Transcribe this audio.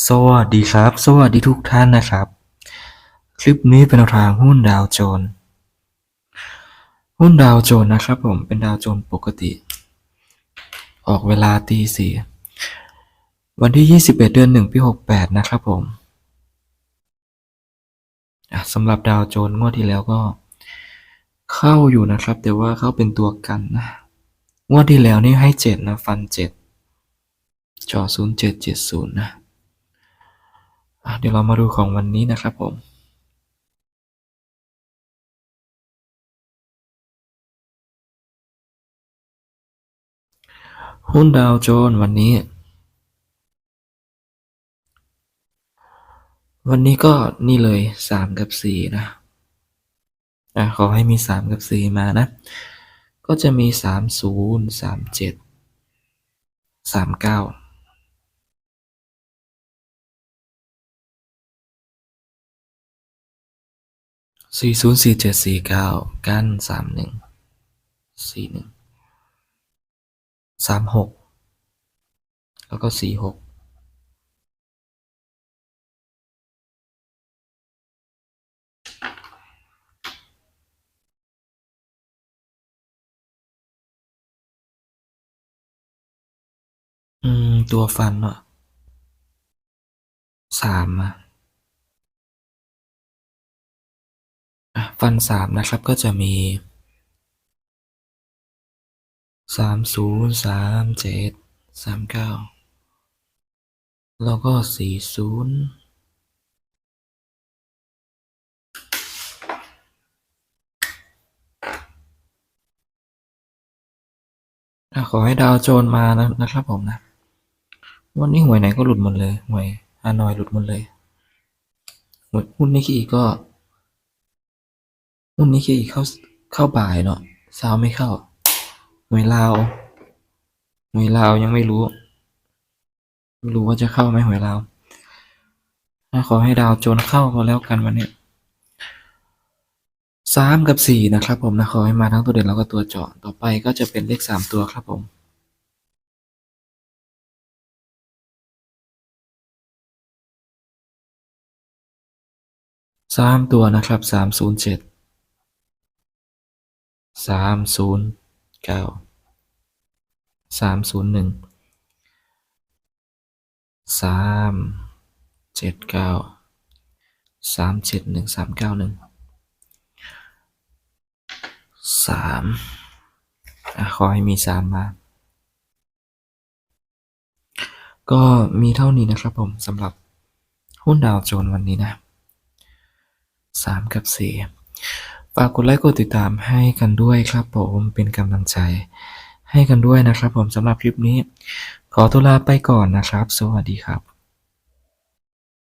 สวัสดีครับ สวัสดีทุกท่านนะครับ คลิปนี้เป็นแนวทางหุ้นดาวโจน หุ้นดาวโจนนะครับผมเป็นดาวโจนปกติ ออกเวลาตีสี่วันที่ 21 เดือน1ปี 68 นะครับผมสำหรับดาวโจนงวดที่แล้วก็ เข้าอยู่นะครับ แต่ว่าเข้าเป็นตัวกันนะงวดที่แล้วนี่ให้ 7 นะ ฟัน 7จอ0770 นะ เดี๋ยวเรามาดูของวันนี้นะครับผมหุ้นดาวโจนส์วันนี้ วันนี้ก็นี่เลยสามกับสี่นะอะขอให้มีสามกับสี่มานะ ก็จะมีสามศูนย์สามเจ็ดสามเก้า สี่ศูนย์สี่เจ็ดสี่เก้ากั้นสามหนึ่งสี่หนึ่งสามหกแล้วก็สี่หกอืม ตัวฟันเนาะสามอะ ฟันสามนะครับก็จะมีสามศูนย์สามเจ็ดสามเก้าแล้วก็สี่ศูนย์ขอให้ดาวโจนมานะนะครับผมนะ วันนี้หวยไหนก็หลุดหมดเลย หวยฮานอยหลุดหมดเลย หวยหุ้นนิกเกอีก็ หุ้นนิกเกอีกเข้าเข้าบ่ายเนาะเช้าไม่เข้าหวยลาวหวยลาวยังไม่รู้ ไม่รู้ว่าจะเข้าไหมหวยลาวอะขอให้ดาวโจนเข้าก็แล้วกันวันนี้สามกับสี่นะครับ ผมนะขอให้มาทั้งตัวเด่นแล้วก็ตัวเจาะต่อไปก็จะเป็นเลขสามตัวครับผมสามตัวนะครับสามศูนย์เจ็ด สามศูนย์เก้าสามศูนย์หนึ่งสามเจ็ดเก้าสามเจ็ดหนึ่งสามเก้าหนึ่งสามขอให้มีสามมา ก็มีเท่านี้นะครับผมสำหรับหุ้นดาวโจนวันนี้นะสามกับสี่ ฝากกดไลค์กดติดตามให้กันด้วยครับผมเป็นกำลังใจ ให้กันด้วยนะครับผมสำหรับคลิปนี้ ขอตัวลาไปก่อนนะครับ สวัสดีครับ